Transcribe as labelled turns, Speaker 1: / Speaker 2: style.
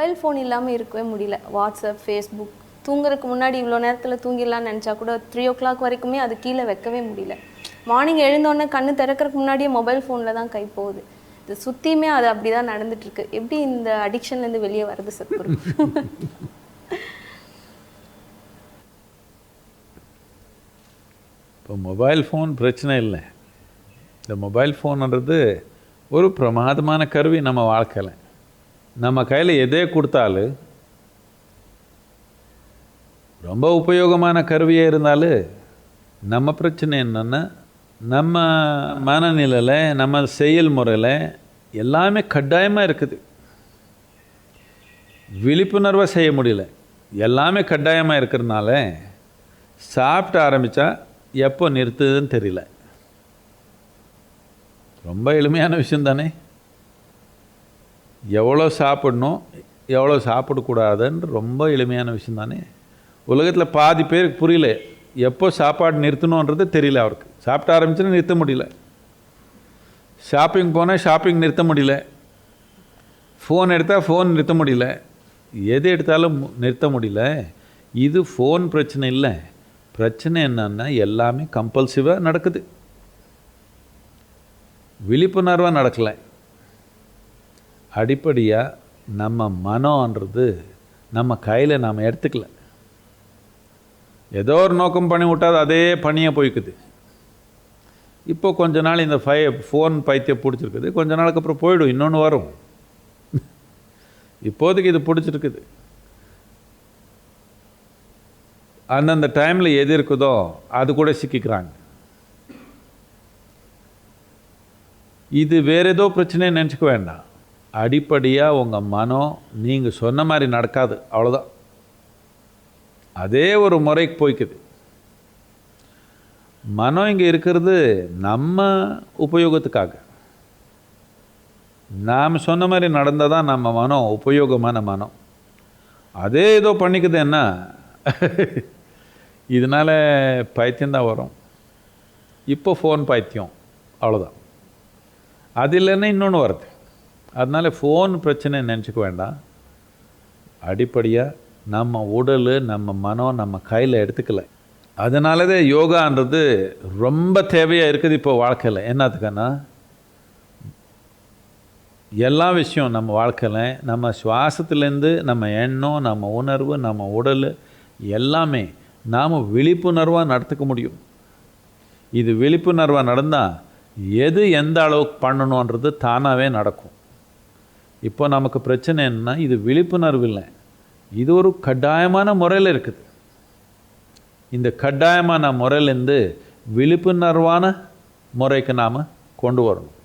Speaker 1: Mobile phone இல்லாமல் இருக்கவே முடியல. வாட்ஸ்அப் ஃபேஸ்புக் தூங்குறதுக்கு முன்னாடி இவ்வளோ நேரத்தில் தூங்கிடலாம்னு நினச்சா கூட த்ரீ ஓ கிளாக் வரைக்குமே அது கீழே வைக்கவே முடியல. மார்னிங் எழுந்தோடனே கண்ணு திறக்கிறதுக்கு முன்னாடியே மொபைல் ஃபோனில் தான் கை போகுது. இது சுற்றியுமே அது அப்படி தான் நடந்துட்டுருக்கு. எப்படி இந்த அடிக்ஷன்லேருந்து வெளியே வருது சத்குரு?
Speaker 2: இப்போ மொபைல் ஃபோன் பிரச்சனை இல்லை. இந்த மொபைல் ஃபோன்ன்றது ஒரு பிரமாதமான கருவி நம்ம வாழ்க்கையில். நம்ம கையில் எதே கொடுத்தாலும் ரொம்ப உபயோகமான கருவியாக இருந்தாலும் நம்ம பிரச்சனை என்னென்னா நம்ம மனநிலையில் நம்ம செயல்முறையில் எல்லாமே கட்டாயமாக இருக்குது. விழிப்புணர்வை செய்ய முடியல. எல்லாமே கட்டாயமாக இருக்கிறதுனால சாப்பிட்டு ஆரம்பித்தா எப்போ நிறுத்துதுன்னு தெரியல. ரொம்ப எளிமையான விஷயம் தானே எவ்வளோ சாப்பிடணும் எவ்வளோ சாப்பிடக்கூடாதுன்னு ரொம்ப எளிமையான விஷயம் தானே உலகத்தில் பாதி பேருக்கு புரியல. எப்போ சாப்பாடு நிறுத்தணுன்றது தெரியல அவருக்கு. சாப்பிட ஆரம்பிச்சுன்னு நிறுத்த முடியல. ஷாப்பிங் போனால் ஷாப்பிங் நிறுத்த முடியல. ஃபோன் எடுத்தால் ஃபோன் நிறுத்த முடியல. எது எடுத்தாலும் நிறுத்த முடியல. இது ஃபோன் பிரச்சனை இல்லை. பிரச்சனை என்னன்னா எல்லாமே கம்பல்சிவாக நடக்குது. விழிப்புணர்வாக நடக்கலை. அடிப்படையாக நம்ம மனம்ன்றது நம்ம கையில் நாம் எடுத்துக்கல. ஏதோ ஒரு நோக்கம் பண்ணி விட்டால் அதே பணியாக போய்க்குது. இப்போ கொஞ்ச நாள் இந்த ஃபை ஃபோன் பைத்தியம் பிடிச்சிருக்குது. கொஞ்ச நாளுக்கு அப்புறம் போயிடும் இன்னொன்று வரும். இப்போதைக்கு இது பிடிச்சிருக்குது. அந்தந்த டைமில் எது இருக்குதோ அது கூட சிக்கிக்கிறாங்க. இது வேறு ஏதோ பிரச்சனையை நினச்சிக்க வேண்டாம். அடிப்படையாக உங்கள் மனம் நீங்கள் சொன்ன மாதிரி நடக்காது. அவ்வளோதான் அதே ஒரு முறைக்கு போய்க்குது. மனம் இங்கே இருக்கிறது நம்ம உபயோகத்துக்காக. நாம் சொன்ன மாதிரி நடந்தால் தான் நம்ம மனம் உபயோகமான மனம். அதே ஏதோ பண்ணிக்குது என்ன? இதனால் பைத்தியம்தான் வரும். இப்போ ஃபோன் பைத்தியம். அவ்வளோதான் அது இல்லைன்னா இன்னொன்று வருது. அதனால ஃபோன் பிரச்சனை நினச்சிக்க வேண்டாம் அடிப்படையாக நம்ம உடல் நம்ம மனம் நம்ம கையில் எடுத்துக்கல. அதனால தான் யோகான்றது ரொம்ப தேவையாக இருக்குது இப்போ வாழ்க்கையில். என்னத்துக்குன்னா எல்லா விஷயம் நம்ம வாழ்க்கையில் நம்ம சுவாசத்துலேருந்து நம்ம எண்ணம் நம்ம உணர்வு நம்ம உடல் எல்லாமே நாம் விழிப்புணர்வாக நடத்துக்க முடியும். இது விழிப்புணர்வாக நடந்தால் எது எந்த அளவுக்கு பண்ணணுன்றது தானாகவே நடக்கும். இப்போ நமக்கு பிரச்சனை என்னன்னா இது விழிப்புணர்வு இல்லை. இது ஒரு கட்டாயமான முறையில் இருக்குது. இந்த கட்டாயமான முறையிலேருந்து விழிப்புணர்வான முறைக்கு நாம் கொண்டு வரணும்.